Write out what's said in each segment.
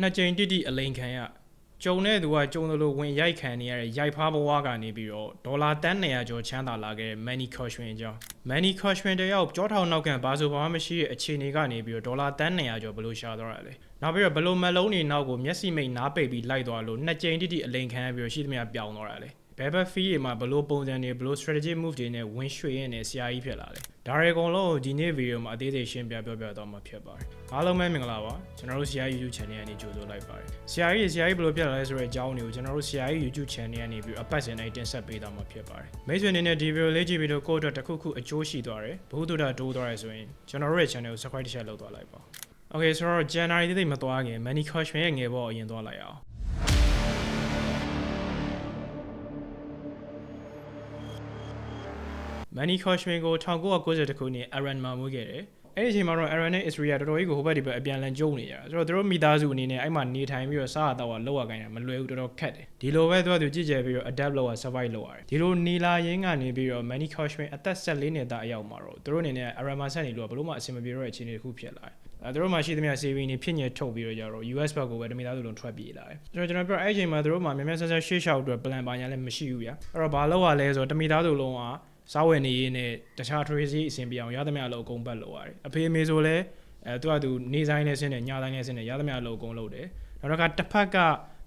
နှစ်ကြိမ်တိတိအလိန်ခံရကျုံတဲ့သူကကျုံတယ်လို့ဝင်ရိုက်ခံနေရတဲ့ရိုက်ဖားဘဝကနေပြီးတော့ဒေါ်လာတန်း200ကျော်ချမ်းသာလာခဲ့တဲ့ Manny Caution အကြောင်း Manny Caution တယောက်ကြောထောင်နောက်ခံဘာဆိုဘာမှမရှိတဲ့အခြေအနေကနေပြီးတော့ဒေါ်လာတန်း200ကျော်ဘယ်လိုရှာသွားရလဲနောက်ပြီးတော့ဘယ်လိုမလုံးနေနောက်ကိုမျက်စိမိတ်နားပိတ်ပြီးလိုက်သွားလို့နှစ်ကြိမ်တိတိအလိန်ခံရပြီးတော့ရှိသမျှပြောင်းသွားတာလေ Bebber fee တွေမှာဘယ်လိုပုံစံတွေဘယ်လို strategy move တွေနဲ့ဝင်ရွှေ့ရင်းနဲ့ဆရာကြီးဖြစ်လာတယ်။ဒါတွေအကုန်လုံးကိုဒီနေ့ဗီဒီယိုမှာအသေးစိတ်ရှင်းပြပြောပြသွားမှာဖြစ်ပါတယ်။အားလုံးပဲမင်္ဂလာပါ။ကျွန်တော်တို့ဆရာကြီး YouTube channel ကနေကြိုဆိုလိုက်ပါတယ်။ဆရာကြီးဆရာကြီးဘယ်လိုဖြစ်လာလဲဆိုတဲ့အကြောင်းတွေကိုကျွန်တော်တို့ဆရာကြီး YouTube channel ကနေပြီးအပတ်စဉ်တိုင်းတင်ဆက်ပေးသွားမှာဖြစ်ပါတယ်။မိတ်ဆွေအနေနဲ့ဒီဗီဒီယိုလေးကြည့်ပြီးတော့ကိုယ့်အတွက်တစ်ခုခုအကျိုးရှိသွားတယ်။ဘုဟုတုဒ္ဒတိုးသွားတယ်ဆိုရင်ကျွန်တော်တို့ရဲ့ channel ကို subscribe တစ်ချက်လုပ်သွားလိုက်ပါ။ Okay ဆိုတော့ January တိတိမသွားခင် Money Caution ရဲ့ငယ်ဘောအရင်သွားလိုက်အောင်။ Manny Caution ကို1990ခုနှစ် Aaron မှာမွေးခဲ့တယ်။အဲ့ဒီအချိန်မှာတော့ Aaron နဲ့ Israel တော်တော်ကြီးကိုဟိုဘက်ဒီဘက်အပြန်လန်ကျုံနေကြတာ။ဆိုတော့သူတို့မိသားစုအနေနဲ့အဲ့မှာနေထိုင်ပြီးတော့စားရတော့လောက်ရကိုင်းတာမလွယ်ဘူးတော်တော်ခက်တယ်။ဒီလိုပဲသူကသူကြည့်ကြပြီးတော့ adapt လုပ်ရ survive လုပ်ရတယ်။ဒီလိုနေလာရင်းကနေပြီးတော့ Manny Caution အသက်14နှစ်သားအရောက်မှာတော့သူတို့အနေနဲ့ Aaron မှာဆက်နေလို့ဘလို့မှအဆင်မပြေတော့တဲ့အခြေအနေတစ်ခုဖြစ်လာတယ်။အဲသူတို့မှရှိသမျှ saving တွေဖြစ်ညက်ထုတ်ပြီးတော့ကြတော့ US ဘက်ကိုပဲတမိသားစုလုံးထွက်ပြေးလာတယ်။ဆိုတော့ကျွန်တော်ပြောအဲ့အချိန်မှာသူတို့မှမြန်မြန်ဆက်ဆက်ရှေ့လျှောက်အတွက် plan ပါညာလည်းမရှိဘူးဗျာ။အဲ့တော့ဘာလုပ်ရလဲဆိုတော့တမိသားစုလုံးက စားဝယ်နေရေးနဲ့တခြား trade အဆင်ပြေအောင်ရသမျှအလုပ်အကုန်ပတ်လုပ်ရတယ်အဖေအမေဆိုလည်းအဲသူကသူနေဆိုင်နဲ့ဆင်းတယ်ညတိုင်းနဲ့ဆင်းတယ်ရသမျှအလုပ်အကုန်လုပ်တယ်နောက်တစ်ခါတစ်ဖက်က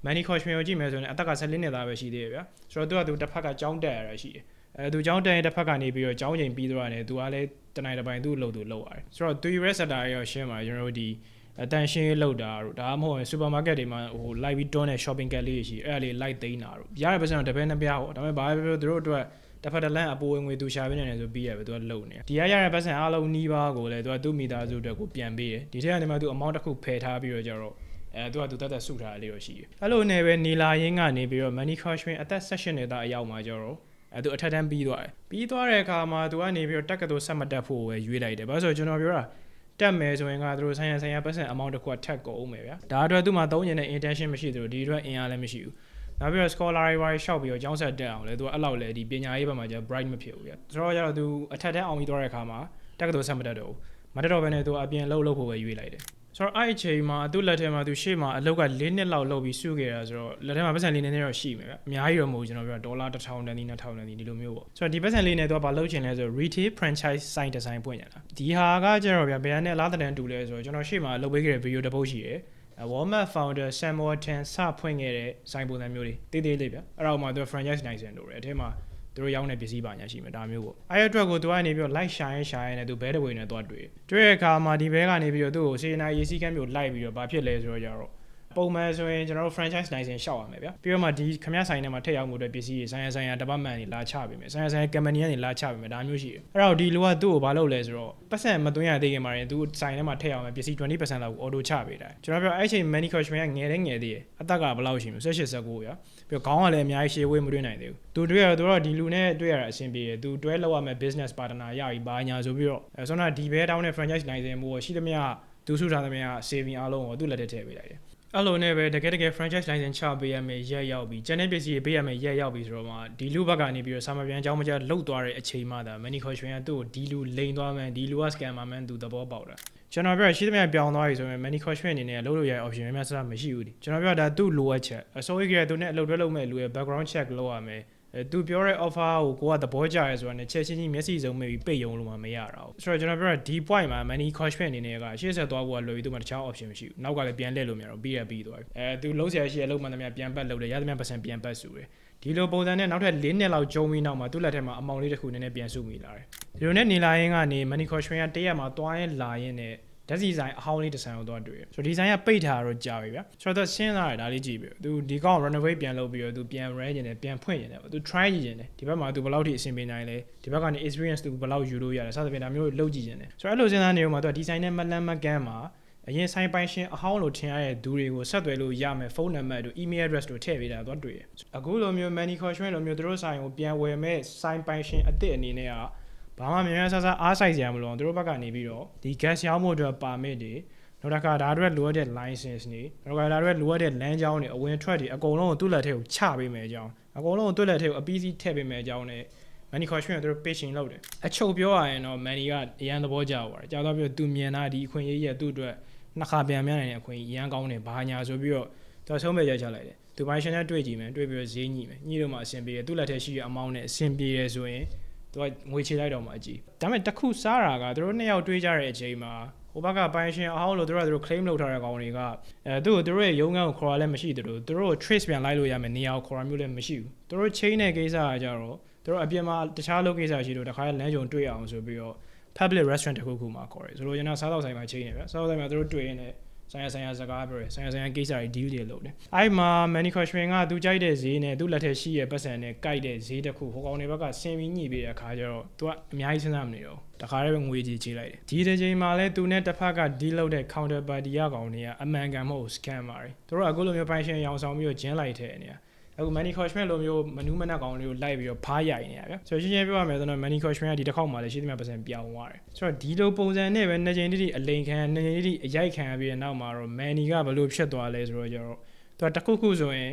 money coach မျိုးကြည့်မယ်ဆိုရင်အသက်က14နှစ်သားပဲရှိသေးတယ်ဗျာဆိုတော့သူကသူတစ်ဖက်ကကြောင်းတက်ရတာရှိတယ်အဲသူကြောင်းတက်ရင်တစ်ဖက်ကနေပြီးတော့ကြောင်းချိန်ပြီးသွားတယ်သူကလည်းတနိုင်တစ်ပိုင်းသူ့အလုပ်သူလုပ်ရတယ်ဆိုတော့သူ US sector ရောရှင်းပါကျွန်တော်တို့ဒီအတန်ရှင်းလောက်တာတို့ဒါမှမဟုတ်ရင်စူပါမားကတ်တွေမှာဟို live ပြီးတွန်းတဲ့ shopping cart လေးရှိအဲ့ဒါလေး live သိမ်းတာတို့ရတဲ့ပတ်စံတော့တပည့်နှစ်ပြားဟောဒါပေမဲ့ဘာပဲပြောသူတို့အတွက် တစ်ဖက်တစ်လန့်အပိုးဝင်ငွေသူရှာပေးနေတယ်ဆိုပြီးရပဲသူကလုံနေဒီကရတဲ့ပတ်စံအားလုံးနှီးပါးကိုလည်းသူကသူ့မိသားစုအတွက်ကိုပြန်ပေးတယ်ဒီထက်ကနေမှသူ amount တစ်ခုဖယ်ထားပြီးတော့ကြတော့အဲသူကသူတက်တက်စုထားလေးတော့ရှိတယ်အဲ့လိုနဲ့ပဲနေလာရင်းကနေပြီးတော့ money caution အသက် session နေတာအရောက်မှာကြတော့အဲသူအထက်တန်းပြီးသွားတယ်ပြီးသွားတဲ့အခါမှာသူကနေပြီးတော့တက်ကတူဆက်မတက်ဖို့ပဲရွေးလိုက်တယ်ဘာလို့ဆိုတော့ကျွန်တော်ပြောတာတက်မယ်ဆိုရင်ကသူတို့ဆိုင်ရဆိုင်ရပတ်စံ amount တစ်ခုကထက်ကုန်အောင်မယ်ဗျာဒါအတွက်သူ့မှာသုံးကျင်တဲ့ intention မရှိသလိုဒီအတွက်အင်အားလည်းမရှိဘူး နောက်ပြီးတော့ scholar တွေပါရှောက်ပြီးတော့ကျောင်းဆက်တက်အောင်လဲသူကအဲ့လောက်လဲဒီပညာရေးဘက်မှာကျ bright မဖြစ်ဘူးပြဆိုတော့ကျတော့သူအထက်တန်းအောင်ပြီးသွားတဲ့အခါမှာတက္ကသိုလ်ဆက်မတက်တော့ဘူးမတက်တော့ဘဲနဲ့သူအပြင်လှုပ်လှုပ်ဖို့ပဲရွေးလိုက်တယ်ဆိုတော့အဲ့အချိန်မှာသူ့လက်ထဲမှာသူရှေ့မှာအလောက်က၄နှစ်လောက်လှုပ်ပြီးစုခဲ့တာဆိုတော့လက်ထဲမှာပတ်စံလေးနည်းနည်းတော့ရှိမယ်ဗျအများကြီးတော့မဟုတ်ကျွန်တော်ပြောဒေါ်လာ1000တန်းဒီ2000တန်းဒီဒီလိုမျိုးပေါ့ဆိုတော့ဒီပတ်စံလေးနဲ့သူကဘာလုပ်ချင်လဲဆိုတော့ retail franchise site design ပွင့်ရတာဒီဟာကကျတော့ဗျဘယ်ကနေအလားတန်တူလဲဆိုတော့ကျွန်တော်ရှေ့မှာလုပ်ပေးခဲ့တဲ့ video တစ်ပုတ်ရှိတယ် Walmart founder Sam Walton စဖွင့်ခဲ့တဲ့ဆိုင်ပုံစံမျိုးတွေတေးသေးလေးဗျအဲ့တော့မှသူ franchise license လို့ရတယ်အထက်မှာသူတို့ရောင်းတဲ့ပစ္စည်းပါညာရှိမယ်ဒါမျိုးပေါ့အဲ့အတွက်ကိုသူကနေပြီးတော့ light shine shine နဲ့သူဘဲတဝေနဲ့သွားတွေ့တွေ့တဲ့အခါမှာဒီဘဲကနေပြီးတော့သူ့ကိုစေနာရေးစည်းကမ်းမျိုးလိုက်ပြီးတော့ဘာဖြစ်လဲဆိုတော့ကြတော့ ပုံမှန်ဆိုရင်ကျွန်တော်တို့ franchise license ရှောက်ရမယ်ဗျာပြီးတော့မှဒီခမရဆိုင်ထဲမှာထည့်ရောက်မှုအတွက်ပစ္စည်းတွေဆိုင်ရဆိုင်ရ department တွေလာချပေးမယ်ဆိုင်ရဆိုင်ရ company ကနေလာချပေးမယ်ဒါမျိုးရှိတယ်အဲ့တော့ဒီလူကသူ့ကိုဘာလုပ်လဲဆိုတော့ပတ်စံမသွင်းရသေးခင်မှာရင်သူဆိုင်ထဲမှာထည့်ရောက်မယ်ပစ္စည်း20%လောက်ကို auto ချပေးတယ်ကျွန်တော်ပြောအဲ့ချိန် money coach ကငယ်တဲ့ငယ်သေးတယ်အသက်ကဘယ်လောက်ရှိမလဲ18 19ဗျာပြီးတော့ခေါင်းကလည်းအများကြီးရှေ့ဝေးမတွေ့နိုင်သေးဘူးသူတွေ့ရတော့သူတော့ဒီလူနဲ့တွေ့ရတာအဆင်ပြေတယ်သူတွဲလောက်ရမယ် business partner ရပြီဘာညာဆိုပြီးတော့အဲဆိုတော့ဒီဘဲတောင်းတဲ့ franchise license မို့ရှိသမျှသူစုထားသမျှ saving အားလုံးကိုသူ့လက်ထဲထည့်ပေးလိုက်တယ် အဲ့လိုနဲ့ပဲတကယ်တကယ် franchise license ချပေးရမယ်ရက်ရောက်ပြီးကျန်တဲ့ပစ္စည်းတွေပေးရမယ်ရက်ရောက်ပြီးဆိုတော့မှဒီလူဘက်ကနေပြီးတော့စာမပြန်အကြောင်းမကြားလှုပ်သွားတဲ့အချိန်မှသာ money caution ကသူ့ကိုဒီလူလိန်သွားမယ်ဒီလူက scammer မှန်သူသဘောပေါက်တာကျွန်တော်ပြောရှိသမျှပြောင်းသွားပြီဆိုရင် money caution အနေနဲ့လှုပ်လို့ရတဲ့ option များများစမရှိဘူးဒီကျွန်တော်ပြောတာသူ့လိုအပ်ချက်အစိုးရကသူနဲ့အလုပ်တွဲလုပ်မဲ့လူရဲ့ background check လုပ်ရမယ်အဲ သူပြောတဲ့ offer ကိုကိုကသဘောကျရဲဆိုတာနဲ့ချက်ချင်းချင်းမျက်စိစုံမဲ့ပြီးပိတ်ယုံလို့မှမရတာဘူးဆိုတော့ကျွန်တော်ပြောတာဒီ point မှာ money cost အနေနဲ့ကရှေ့ဆက်သွားဖို့ကလွယ်ပြီးသူမှတခြား option မရှိဘူးနောက်ကလည်းပြန်လှည့်လို့မရတော့ပြီးရပြီးသွားပြီအဲသူလုံးဆရာရှိရလုံးမှန်သမျှပြန်ပတ်လုပ်တယ်ရသမျှပတ်စံပြန်ပတ်စုတယ်ဒီလိုပုံစံနဲ့နောက်ထပ်၄နှစ်လောက်ကျုံပြီးနောက်မှာသူ့လက်ထက်မှာအမောင်လေးတစ်ခုနည်းနည်းပြန်စုမိလာတယ်ဒီလိုနဲ့နေလာရင်းကနေ money cost ကတရက်မှာသွားရင်လာရင်နဲ့ ဓာတ်စီဆိုင်အဟောင်းလေးတစ်ဆိုင်ကိုတော့တွေ့ရဆိုတော့ဒီဆိုင်ကပိတ်ထားတော့ကြာပြီဗျာဆိုတော့ရှင်းလာတယ်ဒါလေးကြည့်ပြီသူဒီကောင် renovate ပြန်လုပ်ပြီးတော့သူပြန် rent ကျင်တယ်ပြန်ဖွင့်ကျင်တယ်သူ try ကြည့်ကျင်တယ်ဒီဘက်မှာသူဘယ်လောက်ထိအဆင်ပြေနိုင်လဲဒီဘက်ကနေ experience သူဘယ်လောက်ယူလို့ရတယ်စသဖြင့်ဒါမျိုးလုပ်ကြည့်ကျင်တယ်ဆိုတော့အဲ့လိုစဉ်းစားနေတော့မှသူဒီဆိုင်နဲ့မလန်းမကန်းမှာအရင်ဆိုင်ပိုင်ရှင်အဟောင်းလို့ထင်ရတဲ့သူတွေကိုဆက်သွယ်လို့ရမယ်ဖုန်းနံပါတ်တို့ email address တို့ထည့်ပေးတာတော့တွေ့ရအခုလိုမျိုး money caution လိုမျိုးသူတို့ဆိုင်ကိုပြန်ဝယ်မဲ့ဆိုင်ပိုင်ရှင်အစ်စ်အနေနဲ့က ဘာမှမြန်မြန်ဆဆအားဆိုင်စရာမလိုအောင်သူတို့ဘက်ကနေပြီးတော့ဒီ gas ရောင်းမှုအတွက် permit တွေနောက်တစ်ခါဒါအတွက်လိုအပ်တဲ့ license တွေနောက်တစ်ခါဒါအတွက်လိုအပ်တဲ့လမ်းကြောင်းတွေအဝင်ထွက်တွေအကုန်လုံးကိုသူ့လက်ထဲကိုချပေးမယ်အကြောင်းအကုန်လုံးကိုသူ့လက်ထဲကိုအပီးစီးထည့်ပေးမယ်အကြောင်းနဲ့ money caution ကသူတို့ pitching လုပ်တယ်အချုပ်ပြောရရင်တော့ money ကအရန်သဘောကျပါတယ်ကြာတော့ပြောသူမြင်တာဒီအခွင့်အရေးရဲ့သူ့အတွက်နှစ်ခါပြန်များနိုင်တဲ့အခွင့်အရေးရန်ကောင်းတယ်ဘာညာဆိုပြီးတော့သူကဆုံးဖြတ်ချက်ချလိုက်တယ်သူပိုင်ရှင်နဲ့တွေ့ကြည့်မယ်တွေ့ပြီးတော့ဈေးညှိမယ်ညှိလို့မှအဆင်ပြေတယ်သူ့လက်ထက်ရှိတဲ့အမောင်းနဲ့အဆင်ပြေတယ်ဆိုရင် သူကငွေချေလိုက်တော့မှအကြည့်ဒါပေမဲ့တစ်ခုစားတာကသူတို့နှစ်ယောက်တွေ့ကြတဲ့အချိန်မှာဟိုဘက်ကပိုင်ရှင်အဟောင်းလို့သူတို့ကသူတို့ claim လုပ်ထားတဲ့ကောင်တွေကအဲသူ့ကိုသူတို့ရဲ့ရုံးခန်းကိုခေါ်ရလည်းမရှိသလိုသူတို့ကို trace ပြန်လိုက်လို့ရမယ်နေရာကိုခေါ်ရမျိုးလည်းမရှိဘူးသူတို့ chain တဲ့ကိစ္စကကြတော့သူတို့အပြင်မှာတခြားလုပ်ကိစ္စရှိလို့တခါလမ်းကြုံတွေ့အောင်ဆိုပြီးတော့ public restaurant တစ်ခုခုမှာခေါ်တယ်ဆိုတော့ကျွန်တော်စားတော့ဆိုင်မှာချိန်နေဗျစားတော့ဆိုင်မှာသူတို့တွေ့ရင်လည်း ဆိုင်ရဆိုင်ရစကားပြောတယ်ဆိုင်ရဆိုင်ရကိစ္စတွေ deal တွေလုပ်တယ်အဲ့မှာ manufacturing ကသူကြိုက်တဲ့ဈေးနဲ့သူ့လက်ထက်ရှိရဲ့ပတ်စံနဲ့ကြိုက်တဲ့ဈေးတစ်ခုဟိုကောင်တွေဘက်ကဆင်ပြီးညှိပေးတဲ့အခါကျတော့သူကအများကြီးစဉ်းစားမနေတော့တခါတည်းပဲငွေကြီးချေးလိုက်တယ်ဒီတစ်ချိန်မှာလဲသူနဲ့တစ်ဖက်က deal လုပ်တဲ့ counter party ရကောင်တွေကအမှန်ကန်မဟုတ် scam ပါတယ်သူတို့ကအခုလိုမျိုး pension ရောင်ဆောင်ပြီးတော့ကျင်းလိုက်တဲ့နေရာ အခု money coachment လိုမျိုးမနူးမနက်ကောင်လေးကိုလိုက်ပြီးတော့ဖားရိုက်နေရဗျဆိုတော့ရှင်းရှင်းပြောရမယ်ဆိုတော့ money coachment ကဒီတစ်ခေါက်မှလည်းရှိသမျှပတ်စံပြောင်းသွားတယ်ဆိုတော့ဒီလိုပုံစံနဲ့ပဲနှစ်ချိန်တိတိအလိန်ခံနှစ်ချိန်တိတိအရိုက်ခံပြီးတဲ့နောက်မှာတော့ money ကဘလို့ဖြစ်သွားလဲဆိုတော့ကျတော့သူကတစ်ခုခုဆိုရင်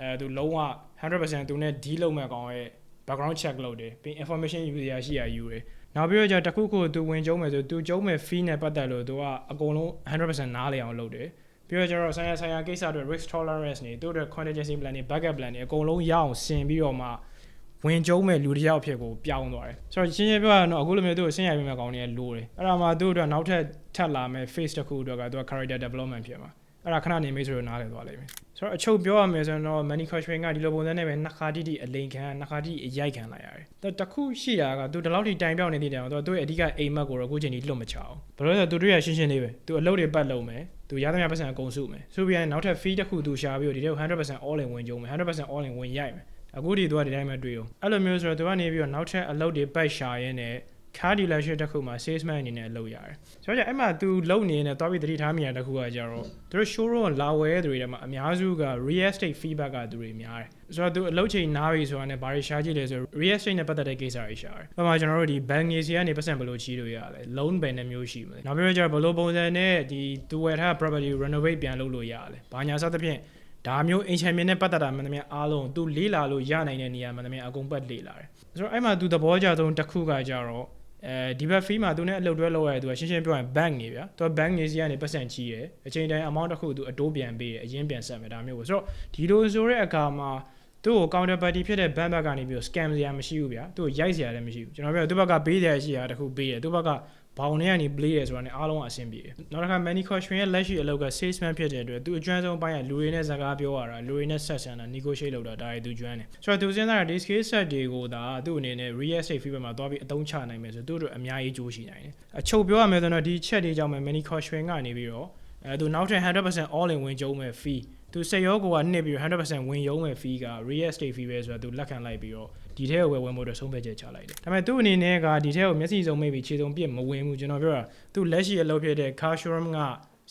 အဲသူလုံးဝ100%သူနဲ့ deal လုပ်မဲ့ကောင်ရဲ့ background check လုပ်တယ်ပြီး information ယူရရှိရယူတယ်နောက်ပြီးတော့ကျတစ်ခုခုသူဝင်ကျုံးမယ်ဆိုသူကျုံးမယ် fee နဲ့ပတ်သက်လို့သူကအကုန်လုံး100%နားလည်အောင်လုပ်တယ် ပြီးတော့ကျတော့ဆိုင်ရာဆိုင်ရာကိစ္စတွေ risk tolerance နေသူတို့ contingency plan တွေ backup plan တွေအကုန်လုံးရအောင်ဆင်ပြီးတော့မှဝင်ကျုံးမဲ့လူတစ်ယောက်အဖြစ်ကိုပြောင်းသွားတယ်ဆိုတော့ရှင်းရှင်းပြောရရင်တော့အခုလိုမျိုးသူ့ကိုဆင်းရဲပေးမဲ့ကောင်းနေလိုတယ်အဲ့ဒါမှသူ့အတွက်နောက်ထပ်ထပ်လာမဲ့ face တစ်ခုအတွက်ကသူက character development ဖြစ်မှာအဲ့ဒါခဏနေမိတ်ဆိုတော့နားလည်သွားလိမ့်မယ်ဆိုတော့အချုပ်ပြောရမယ်ဆိုရင်တော့ money coaching ကဒီလိုပုံစံနဲ့ပဲနှစ်ခါတိတိအလိန်ခံနှစ်ခါတိအရိုက်ခံလိုက်ရတယ်။တခုရှိတာကသူဒီလောက်ထိတိုင်ပြောင်းနေတဲ့တောင်သူသူ့ရဲ့အဓိကအိမ်မက်ကိုတော့အခုချိန်ကြီးလွတ်မချအောင်။ဘာလို့လဲဆိုတော့သူတို့ရရှင်းရှင်းလေးပဲ။သူအလုပ်တွေပတ်လုပ်မယ်။ သူရသမျှပတ်စံအကုန်စုမယ်။စုပြီးရင်နောက်ထပ် fee တစ်ခုသူရှာပြီးတော့ဒီတဲ့100% all in ဝင်ကြုံမယ်100% all in ဝင်ရိုက်မယ်။အခုဒီသူကဒီတိုင်းပဲတွေ့အောင်။အဲ့လိုမျိုးဆိုတော့သူကနေပြီးတော့နောက်ထပ်အလုပ်တွေပတ်ရှာရင်းနဲ့ car dealership တစ်ခုမှာ salesman အနေနဲ့လုပ်ရတယ်။ဆိုတော့အဲ့မှာ तू လုပ်နေနေတော့ပြီးသတိထားမိရတဲ့တစ်ခုကကြတော့သူတို့ showroom လာဝယ်တဲ့သူတွေထဲမှာအများစုက real estate feedback ကသူတွေများတယ်။ဆိုတော့ तू အလုပ်ချိန်နားပြီဆိုတာနဲ့ဘာတွေရှားကြည့်လဲဆိုတော့ real estate နဲ့ပတ်သက်တဲ့ကိစ္စတွေရှာတယ်။ဘာမှကျွန်တော်တို့ဒီ bank ကြီးစီကနေပတ်စံဘယ်လိုချီးလို့ရလဲ။ loan ဘယ်နှမျိုးရှိမလဲ။နောက်ပြီးတော့ကျတော့ဘယ်လိုပုံစံနဲ့ဒီ तू ဝယ်ထား property renovate ပြန်လုပ်လို့ရလဲ။ဘာညာစသဖြင့်ဒါမျိုးအင်ချန်မင်နဲ့ပတ်သက်တာမှန်သမျှအားလုံးသူလေးလာလို့ရနိုင်တဲ့နေရာမှန်သမျှအကုန်ပတ်လေးလာတယ်။ဆိုတော့အဲ့မှာသူသဘောကျဆုံးတစ်ခုကကြတော့ အဲဒီဘက် fee မှာသူနဲ့အလုပ်တွဲလုပ်ရတဲ့သူကရှင်းရှင်းပြောရင် bank နေဗျာသူက bank နေစီကနေပတ်စံချီးတယ်အချိန်တိုင်း amount တစ်ခုသူအတိုးပြန်ပေးတယ်အရင်ပြန်ဆက်မယ်ဒါမျိုးပေါ့ဆိုတော့ဒီလိုဆိုတဲ့အခါမှာသူ့ကို counter party ဖြစ်တဲ့ bank ဘက်ကနေပြီးတော့ scam စရာမရှိဘူးဗျာသူ့ကိုရိုက်စရာလည်းမရှိဘူးကျွန်တော်ပြောသူ့ဘက်ကပေးတယ်ရှိတာတခုပေးတယ်သူ့ဘက်က ဘောင်ထဲကနေ play ရဆိုတာနဲ့အားလုံးအဆင်ပြေတယ်နောက်တစ်ခါ Manny Caution ရဲ့လက်ရှိအလုပ်က salesman ဖြစ်တဲ့အတွက်သူအကျွမ်းဆုံးပိုင်းကလူတွေနဲ့စကားပြောရတာလူတွေနဲ့ဆက်ဆံတာ negotiate လုပ်တာဒါတွေသူကျွမ်းတယ်ဆိုတော့သူစဉ်းစားတာဒီ skill set တွေကိုဒါသူ့အနေနဲ့ real estate field မှာသွားပြီးအသုံးချနိုင်မယ်ဆိုသူတို့အများကြီးကြိုးရှိနိုင်တယ်အချုပ်ပြောရမယ်ဆိုတော့ဒီချက်တွေကြောင့်ပဲ Manny Caution ကနေပြီးတော့အဲသူနောက်ထပ်100% all in ဝင်ကြုံမဲ့ fee သူစက်ရောကိုကနှစ်ပြီး100%ဝင်ရုံးမဲ့ fee က real estate fee ပဲဆိုတော့သူလက်ခံလိုက်ပြီးတော့ဒီထဲကိုပဲဝင်ဖို့အတွက်ဆုံးဖြတ်ချက်ချလိုက်တယ်ဒါပေမဲ့သူ့အနေနဲ့ကဒီထဲကိုမျက်စိစုံမိတ်ပြီးခြေစုံပြစ်မဝင်ဘူးကျွန်တော်ပြောတာသူလက်ရှိအလုပ်ဖြစ်တဲ့ car showroom က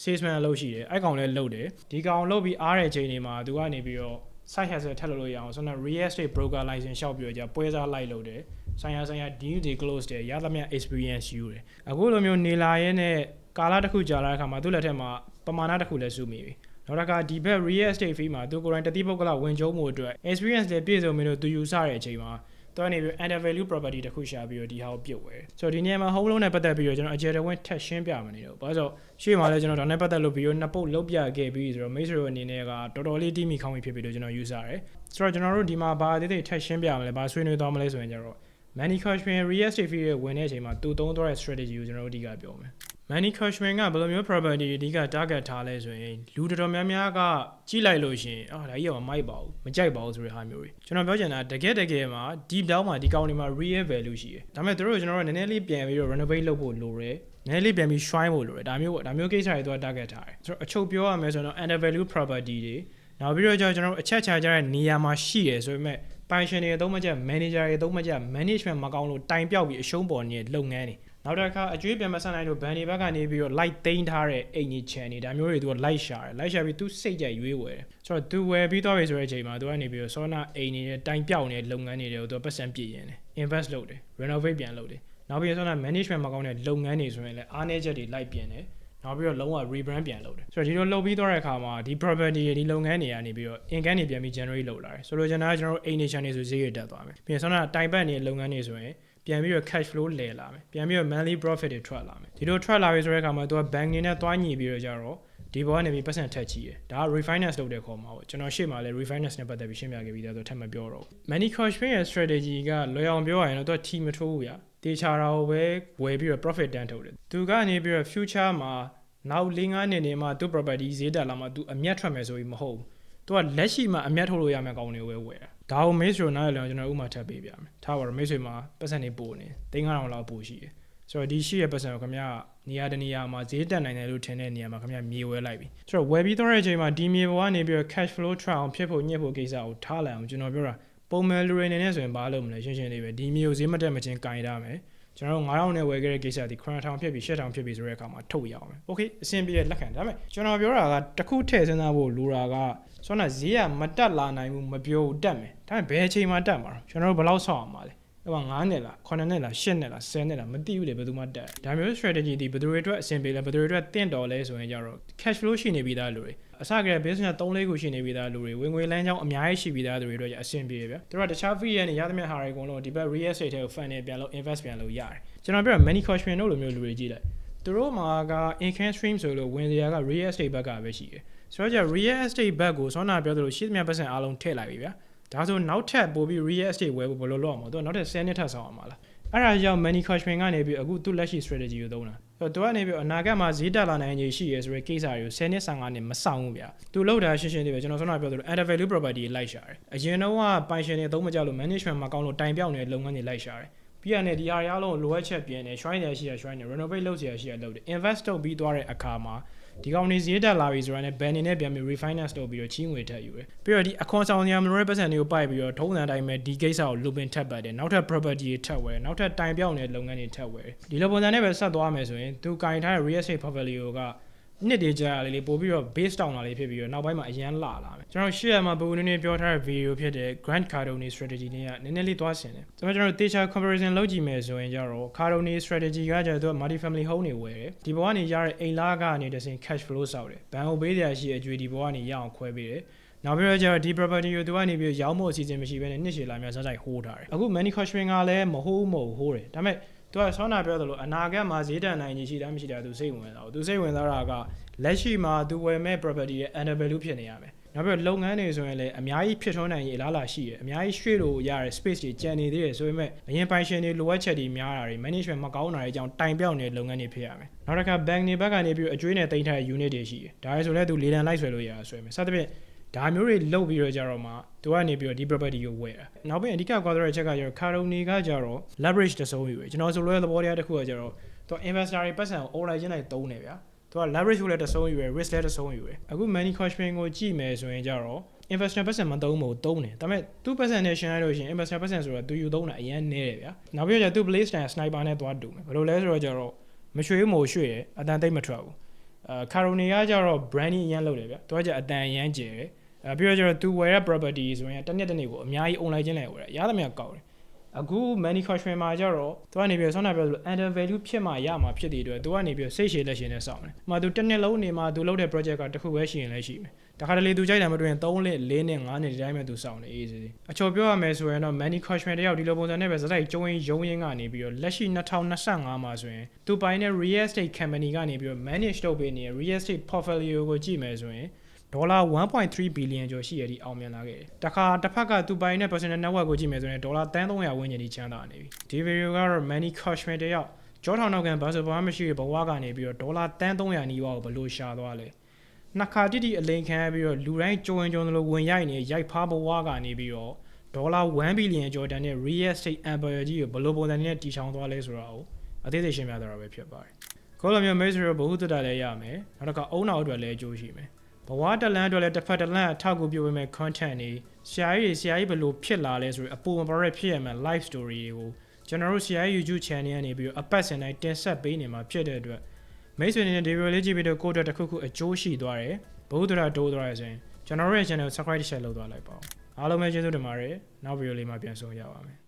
salesman အလုပ်ရှိတယ်အဲ့ကောင်လည်းလုပ်တယ်ဒီကောင်လုပ်ပြီးအားတဲ့ချိန်တွေမှာသူကနေပြီးတော့ site hustle ထပ်လုပ်လို့ရအောင်ဆိုတော့ real estate broker license ရှောက်ပြီးတော့じゃပွဲစားလိုက်လုပ်တယ်ဆိုင်ရာဆိုင်ရာ deal တွေ close တယ်ရသမျှ experience ယူတယ်အခုလိုမျိုးနေလာရဲနဲ့ကာလတစ်ခုကြာလာတဲ့အခါမှာသူ့လက်ထက်မှာပမာဏတစ်ခုလည်းစုမိပြီ နောက်တစ်ခါဒီဘက် real estate fee မှာသူကိုယ်တိုင်တတိပုဂ္ဂလဝင်ကျုံမှုအတွက် experience လည်းပြည့်စုံပြီးတော့သူယူဆတဲ့အချိန်မှာတော့နေပြီး under value property တခုရှာပြီးတော့ဒီဟာကိုပြုတ်ဝယ်ဆိုတော့ဒီနေရာမှာ home loan နဲ့ပတ်သက်ပြီးတော့ကျွန်တော်အကျယ်တဝင်းထက်ရှင်းပြမနေတော့ဘာလို့ဆိုရှေ့မှာလည်းကျွန်တော်ဒါနဲ့ပတ်သက်လို့ဗီဒီယိုနှစ်ပုတ်လုပ်ပြခဲ့ပြီးဆိုတော့ make sure အနေနဲ့ကတော်တော်လေးတိမိခေါင်းမိဖြစ်ပြီးတော့ကျွန်တော် user ရတယ်ဆိုတော့ကျွန်တော်တို့ဒီမှာဘာအသေးသေးထက်ရှင်းပြမလဲဘာဆွေးနွေးသွားမလဲဆိုရင်ကျတော့ money coaching real estate fee ရဲ့ဝင်တဲ့အချိန်မှာသူသုံးသွားတဲ့ strategy ကိုကျွန်တော်တို့အဓိကပြောမယ် money coaching ကဘယ်လိုမျိုး property အဓိက target ထားလဲဆိုရင်လူတော်တော်များများကကြီးလိုက်လို့ရှင်အာဒါကြီးကမမိုက်ပါဘူးမကြိုက်ပါဘူးဆိုတဲ့ဟာမျိုးတွေကျွန်တော်ပြောချင်တာတကယ်တကယ်မှာ deep down မှာဒီကောင်တွေမှာ real value ရှိတယ်ဒါပေမဲ့တို့ကျွန်တော်တို့နည်းနည်းလေးပြန်ပြီးတော့ renovate လုပ်ဖို့လိုတယ်နည်းနည်းလေးပြန်ပြီး shrine ဖို့လိုတယ်ဒါမျိုးပေါ့ဒါမျိုးကိစ္စတွေသူက target ထားတယ်ဆိုတော့အချုပ်ပြောရမယ်ဆိုတော့ under value property တွေနောက်ပြီးတော့ကျွန်တော်တို့အချက်ချာကြတဲ့နေရာမှာရှိရဆိုပေမဲ့ပိုင်ရှင်တွေအသုံးမကျ manager တွေအသုံးမကျ management မကောင်းလို့တိုင်ပြောက်ပြီးအရှုံးပေါ်နေတဲ့လုပ်ငန်းတွေ နောက်တစ်ခါအကျွေးပြန်မဆန်နိုင်လို့ဘန်တွေဘက်ကနေပြီးတော့ light သိမ်းထားတဲ့အိမ်ကြီး channel တွေဒါမျိုးတွေသူက light ရှာတယ် light ရှာပြီးသူစိတ်ကြိုက်ရွေးဝယ်တယ်ဆိုတော့သူဝယ်ပြီးတော့ပြီဆိုတဲ့အချိန်မှာသူကနေပြီးတော့ sauna အိမ်နေတဲ့တိုင်ပြောက်နေတဲ့လုပ်ငန်းတွေကိုသူကပတ်စံပြည့်ရင်တယ် invest လုပ်တယ် renovate ပြန်လုပ်တယ်နောက်ပြီး sauna management မကောင်းတဲ့လုပ်ငန်းတွေဆိုရင်လည်းအားနည်းချက်တွေ light ပြင်တယ်နောက်ပြီးတော့လုံးဝ rebrand ပြန်လုပ်တယ်ဆိုတော့ဒီလိုလုပ်ပြီးတော့တဲ့အခါမှာဒီ property တွေဒီလုပ်ငန်းတွေကနေပြီးတော့ income တွေပြန်ပြီး generate လုပ်လာတယ်ဆိုလိုချင်တာကကျွန်တော်တို့ A nation တွေဆိုဈေးရတက်သွားမယ်ပြီးရင်ဆောင်းတာတိုင်ပတ်နေတဲ့လုပ်ငန်းတွေဆိုရင် ပြန်ပြီးတော့ cash flow လဲလာမယ်ပြန်ပြီးတော့ monthly profit တွေထွက်လာမယ်ဒီလိုထွက်လာပြီဆိုတဲ့အခါမှာသူက bank နေနဲ့တွားညီပြီးတော့ကြတော့ဒီဘောကနေပြီးပတ်စံထက်ချီတယ်ဒါက refinance လုပ်တဲ့ခေါ်မှာပေါ့ကျွန်တော်ရှေ့မှာလည်း refinance နဲ့ပတ်သက်ပြီးရှင်းပြခဲ့ပြီးသားဆိုထပ်မပြောတော့ဘူး money caution ရဲ့ strategy ကလွယ်အောင်ပြောရရင်တော့သူက team မထိုးဘူးဗျတေချာတာကိုပဲဝယ်ပြီးတော့ profit တန်းထုတ်တယ်သူကနေပြီးတော့ future မှာနောက်၄၅နှစ်နေမှာသူ property ဈေးတက်လာမှသူအမျက်ထွက်မယ်ဆိုပြီးမဟုတ်ဘူးသူကလက်ရှိမှာအမျက်ထုတ်လို့ရမယ့်ကောင်းတွေကိုပဲဝယ်တာ ဒါကိုမိတ်ဆွေနားလည်အောင်ကျွန်တော်ဥမာထပ်ပေးပြမယ်ထားပါတော့မိတ်ဆွေမှာပတ်စံနေပို့နေ3000လောက်ပို့ရှိတယ်ဆိုတော့ဒီရှိရပတ်စံကိုခင်ဗျာနေရာတနေရာမှာဈေးတက်နိုင်တယ်လို့ထင်တဲ့နေရာမှာခင်ဗျာမြေဝဲလိုက်ပြီဆိုတော့ဝယ်ပြီးတော့တဲ့အချိန်မှာဒီမြေပေါ်ကနေပြီးတော့ cash flow ထွက်အောင်ဖြစ်ဖို့ညှစ်ဖို့ကိစ္စကိုထားလိုက်အောင်ကျွန်တော်ပြောတာပုံမှန်လူတွေနေနဲ့ဆိုရင်ဘာလုပ်မလဲရှင်းရှင်းလေးပဲဒီမြေကိုဈေးမတက်မချင်းကင်ထားမယ် ကျွန်တော်တို့9000နဲ့ဝယ်ခဲ့တဲ့ကိစ္စဒီ9000ဖြစ်ပြီး8000ဖြစ်ပြီးဆိုတဲ့အခါမှာထုတ်ရအောင်မယ်။ Okay အဆင်ပြေလက်ခံဒါပေမဲ့ကျွန်တော်ပြောတာကတစ်ခုထည့်စဉ်းစားဖို့လိုတာကဆိုတော့ဈေးကမတက်လာနိုင်ဘူးမပြောဘူးတက်မယ်။ဒါပေမဲ့ဘယ်အချိန်မှတက်မှာတော့ကျွန်တော်တို့ဘယ်လောက်ဆောက်အောင်ပါလဲ။ အဲ့မှာ9နှစ်လား9နှစ်လား10နှစ်လား10နှစ်လားမသိဘူးလေဘယ်သူမှတက်။ဒါမျိုး strategy ဒီဘယ်သူတွေအတွက်အဆင်ပြေလဲဘယ်သူတွေအတွက်တင့်တော်လဲဆိုရင်ကြတော့ cash flow ရှိနေပြီးသားလူတွေအစကတည်းက business 3လေးခုရှိနေပြီးသားလူတွေဝင်ငွေလမ်းကြောင်းအများကြီးရှိပြီးသားလူတွေအတွက်အဆင်ပြေဗျာ။သူတို့ကတခြား fee ရနေရသမျှဟာတွေအကုန်လုံးဒီဘက် real estate တွေကို fund နဲ့ပြန်လို့ invest ပြန်လို့ရတယ်။ကျွန်တော်ပြော money caution တို့လိုမျိုးလူတွေကြည့်လိုက်။သူတို့မှာက income stream ဆိုလို့ဝင်စရာက real estate ဘက်ကပဲရှိတယ်။ဆိုတော့じゃ real estate ဘက်ကိုဆောနာပြောသလိုရှိသမျှပတ်စံအားလုံးထည့်လိုက်ပြီဗျာ။ ဒါဆိုနောက်ထပ်ပို့ပြီး real estate ဝယ်ဖို့ဘယ်လိုလုပ်အောင်မလဲသူကနောက်ထပ်10နှစ်ထပ်ဆောင်အောင်မလားအဲ့ဒါကြောင့် money cashman ကနေပြီးအခုသူ့လက်ရှိ strategy ကိုသုံးတာဆိုတော့သူကနေပြီးအနာဂတ်မှာဈေးတက်လာနိုင်ခြေရှိရယ်ဆိုတဲ့ကိစ္စတွေကို10နှစ်15နှစ်မဆောင်ဘူးဗျာသူလောက်တာရှင်းရှင်းလေးပဲကျွန်တော်ဆုံးတာပြောသလို under value property လိုက်ရှာတယ်အရင်တော့က pension တွေသုံးမကြလို့ management မှာကောင်းလို့တိုင်ပြောင်းနေတဲ့လုပ်ငန်းတွေလိုက်ရှာတယ်ပြီးရတဲ့ဒီအားရအောင်လိုအပ်ချက်ပြင်တယ် shrine တွေရှိရ shrine တွေ renovate လုပ်စီရရှိရလုပ်တယ် invest လုပ်ပြီးသွားတဲ့အခါမှာ ဒီကောင်နေဈေးတက်လာပြီဆိုတာနဲ့ ban နေနဲ့ပြန်ပြီး refinance လုပ်ပြီးတော့ချီးငွေထည့်ယူတယ်ပြီးတော့ဒီအခွန်ဆောင်နေရမလို့တဲ့ပတ်စံတွေကိုပိုက်ပြီးတော့ထုံးစံတိုင်းပဲဒီကိစ္စကိုလုပင်ထပ်ပတ်တယ်နောက်ထပ် property တွေထပ်ဝယ်နောက်ထပ်တိုင်ပြောက်နေတဲ့လုပ်ငန်းတွေထပ်ဝယ်ဒီလိုပုံစံနဲ့ပဲဆက်သွားမယ်ဆိုရင်သူကင်ထားတဲ့ real estate portfolio က နှစ်တည်းကြာလေးလေးပို့ပြီးတော့ base down လာလေးဖြစ်ပြီးတော့နောက်ပိုင်းမှာအရန်လာလာမယ်ကျွန်တော်ရှေ့မှာပုံနေနေပြောထားတဲ့ video ဖြစ်တဲ့ Grant Cardone strategy နဲ့ကနည်းနည်းလေးသွားဆင်တယ်ကျွန်တော်ကျွန်တော် data comparison လုပ်ကြည့်မယ်ဆိုရင်ကြတော့ Cardone strategy ကကျတော့ multi family home တွေဝယ်တယ်ဒီဘဝကနေရတဲ့အိမ်လားကနေတစင် cash flow စောက်တယ်ဘဏ်ကိုပေးတဲ့အရှိအကျွေးဒီဘဝကနေရအောင်ခွဲပေးတယ်နောက်ပြီးတော့ကျတော့ဒီ property ကိုသူကနေပြီးရောင်းဖို့အစီအစဉ်မရှိဘဲနဲ့နှစ်ရှည်လာများစစိုက်ဟိုးထားတယ်အခု money caution ကလည်းမဟိုးမဟုတ်ဟိုးတယ်ဒါပေမဲ့ သူကဆောနာပြောသလိုအနာဂတ်မှာဈေးတန်နိုင်ကြီးရှိတာမရှိတာသူစိတ်ဝင်တာသူစိတ်ဝင်စားတာကလက်ရှိမှာသူဝယ်မဲ့ property ရဲ့ under value ဖြစ်နေရမယ်နောက်ပြီးတော့လုပ်ငန်းတွေဆိုရင်လည်းအများကြီးဖြစ်ထွန်းနိုင်ရေးအလားအလာရှိတယ်အများကြီးရွှေ့လို့ရတဲ့ space တွေကျန်နေသေးတယ်ဆိုပေမဲ့အရင်ပိုင်ရှင်တွေလိုအပ်ချက်တွေများတာတွေ management မကောင်းတာတွေအကြောင်းတိုင်ပြောက်နေတဲ့လုပ်ငန်းတွေဖြစ်ရမယ်နောက်တစ်ခါ bank တွေဘက်ကနေပြီးအကျွေးနဲ့တင်ထားတဲ့ unit တွေရှိတယ်ဒါရဆိုလဲသူလေတံလိုက်ဆွဲလို့ရတာဆွဲမယ်စသဖြင့် ဒါမျိုးတွေလုပ်ပြီးတော့ကြတော့မှသူကနေပြီးတော့ဒီ property ကိုဝယ်တာနောက်ပြီးအဓိကကွာတဲ့အချက်ကကျတော့ Caroni ကကြတော့ leverage တဆုံးယူရကျွန်တော်ဆိုလိုတဲ့သဘောတရားတစ်ခုကကြတော့သူ investor တွေပတ်စံကို online ချင်းလိုက်သုံးတယ်ဗျာသူက leverage ကိုလည်းတဆုံးယူရ risk လည်းတဆုံးယူရအခု money caution ကိုကြည့်မယ်ဆိုရင်ကြတော့ investor ပတ်စံမသုံးဘူးသုံးတယ်ဒါပေမဲ့သူ့ပတ်စံနဲ့ရှင်းလိုက်လို့ရှိရင် investor ပတ်စံဆိုတော့သူယူသုံးတာအရင်နဲတယ်ဗျာနောက်ပြီးတော့သူ play style sniper နဲ့သွားတူမယ်ဘယ်လိုလဲဆိုတော့ကြတော့မရွှေမို့ရွှေ့တယ်အတန်သိမ့်မထွက်ဘူးအာကာရိုနီကကြတော့ branding အရင်လုပ်တယ်ဗျာသူကကြအတန်အရင်ကျယ်တယ် အဲပြီးတော့ကျတော့သူဝယ်တဲ့ property ဆိုရင်တစ်နှစ်တစ်နေ့ကိုအများကြီး online ချင်းလိုက်ဝယ်တယ်ရသမျှကောက်တယ်အခု money caution မှာကျတော့သူကနေပြီးဆောင်းနာပြောသလို under value ဖြစ်မှရမှာဖြစ်တဲ့အတွက်သူကနေပြီးစိတ်ရှည်လက်ရှည်နဲ့စောင့်တယ်။မှသူတစ်နှစ်လုံးနေမှာသူလုပ်တဲ့ project ကတစ်ခုပဲရှိရင်လည်းရှိမယ်။တခါတလေသူကြိုက်တယ်မတွေ့ရင်3နှစ်4နှစ်5နှစ်ဒီတိုင်းပဲသူစောင့်နေအေးစေး။အချို့ပြောရမယ်ဆိုရင်တော့ money caution တယောက်ဒီလိုပုံစံနဲ့ပဲစတိုက်ကျုံးရင်ရုံးရင်းကနေပြီးတော့လက်ရှိ2025မှာဆိုရင်သူပိုင်တဲ့ real estate company ကနေပြီးတော့ manage လုပ်ပေးနေတဲ့ real estate portfolio ကိုကြည့်မယ်ဆိုရင် ဒေါ်လာ1.3ဘီလီယံကျော်ရှိရသည့်အောင်မြင်လာခဲ့တယ်။တခါတစ်ဖက်ကသူပိုင်တဲ့ personal network ကိုကြည့်မယ်ဆိုရင်ဒေါ်လာ300ဝန်းကျင်ထိချမ်းသာနေပြီ။ဒီ video ကတော့ money caution တယောက်ကြောထောင်နောက်ကန်ဘာဆိုဘာမှမရှိတဲ့ဘဝကနေပြီးတော့ဒေါ်လာ300နီးပါးကိုဘယ်လိုရှာသွားလဲ။နှစ်ခါတိတိအလိန်ခံပြီးတော့လူတိုင်းကြုံကြုံလို့ဝင်ရိုက်နေရိုက်ဖားဘဝကနေပြီးတော့ဒေါ်လာ1ဘီလီယံကျော်တန်တဲ့ real estate empire ကြီးကိုဘယ်လိုပုံစံနဲ့တည်ထောင်သွားလဲဆိုတာကိုအသေးစိတ်ရှင်းပြသွားတာပဲဖြစ်ပါတယ်။ခေါ်လိုမျိုး message ဘ ഹു တတလည်းရမယ်။နောက်တစ်ခါအုံနောက်အတွက်လည်းအကျိုးရှိမယ်။ ဘဝတလန်းအတွက်လည်းတစ်ဖက်တစ်လန်းအထောက်အကူပြုပေးမဲ့ content တွေဆရာကြီးတွေဆရာကြီးဘယ်လိုဖြစ်လာလဲဆိုပြီးအပူမပရက်ဖြစ်ရမယ် live story တွေကိုကျွန်တော်တို့ဆရာကြီး YouTube channel ကနေပြီးတော့အပတ်စဉ်တိုင်းတင်ဆက်ပေးနေမှာဖြစ်တဲ့အတွက်မိတ်ဆွေတွေနဲ့ဒီဗီဒီယိုလေးကြည့်ပြီးတော့ကိုယ့်အတွက်တစ်ခုခုအကျိုးရှိသွားတယ်ဘုဒ္ဓရာတိုးသွားရဆိုရင်ကျွန်တော်တို့ရဲ့ channel ကို subscribe ရှယ်လုပ်သွားလိုက်ပါဦးအားလုံးပဲကျေးဇူးတင်ပါတယ်နောက်ဗီဒီယိုလေးမှာပြန်ဆုံရပါမယ်